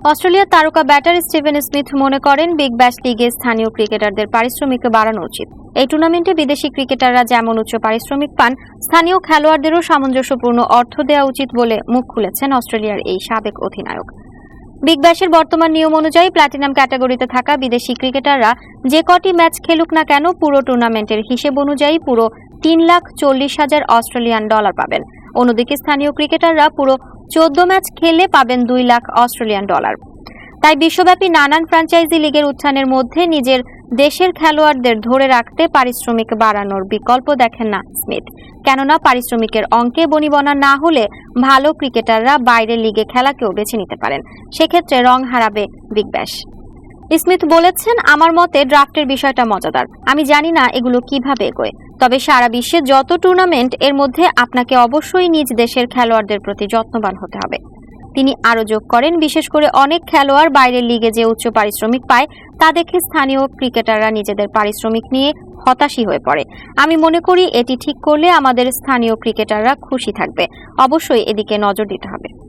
অস্ট্রেলিয়ার তারকা batter Steven Smith মনে করেন বিগ ব্যাশ লিগে স্থানীয় ক্রিকেটারদের পারিশ্রমিক বাড়ানো উচিত। এই টুর্নামেন্টে বিদেশি ক্রিকেটাররা যেমন উচ্চ পারিশ্রমিক পান, স্থানীয় খেলোয়াড়দেরও সামঞ্জস্যপূর্ণ অর্থ দেওয়া উচিত বলে মুখ খুলেছেন অস্ট্রেলিয়ার এই সাবেক অধিনায়ক। বিগ ব্যাশের বর্তমান নিয়ম অনুযায়ী প্ল্যাটিনাম ক্যাটাগরিতে থাকা বিদেশি ক্রিকেটাররা যে কটি ম্যাচ খেলুক না কেন পুরো টুর্নামেন্টের হিসেব অনুযায়ী পুরো তিন লাখ চল্লিশ হাজার অস্ট্রেলিয়ান ডলার পাবেন। অন্যদিকে স্থানীয় ক্রিকেটাররা পুরো চোদ্দ ম্যাচ খেলে পাবেন দুই লাখ অস্ট্রেলিয়ান ডলার। তাই বিশ্বব্যাপী নানান ফ্র্যাঞ্চাইজি লিগের উত্থানের মধ্যে নিজের দেশের খেলোয়াড়দের ধরে রাখতে পারিশ্রমিক বাড়ানোর বিকল্প দেখেন না স্মিথ। কেননা পারিশ্রমিকের অঙ্কে বনিবনা না হলে ভালো ক্রিকেটাররা বাইরের লিগে খেলাকেও বেছে নিতে পারেন। সেক্ষেত্রে রং হারাবে বিগ ব্যাশ। স্মিথ বলেছেন, আমার মতে ড্রাফটের বিষয়টা মজাদার। আমি জানি না এগুলো কীভাবে এগোয়। তবে সারা বিশ্বে যত টুর্নামেন্ট, এর মধ্যে আপনাকে অবশ্যই নিজ দেশের খেলোয়াড়দের প্রতি যত্নবান হতে হবে। তিনি আরও যোগ করেন, বিশেষ করে অনেক খেলোয়াড় বাইরের লিগে যে উচ্চ পারিশ্রমিক পায়, তা দেখে স্থানীয় ক্রিকেটাররা নিজেদের পারিশ্রমিক নিয়ে হতাশই হয়ে পড়ে। আমি মনে করি এটি ঠিক করলে আমাদের স্থানীয় ক্রিকেটাররা খুশি থাকবে। অবশ্যই এদিকে নজর দিতে হবে।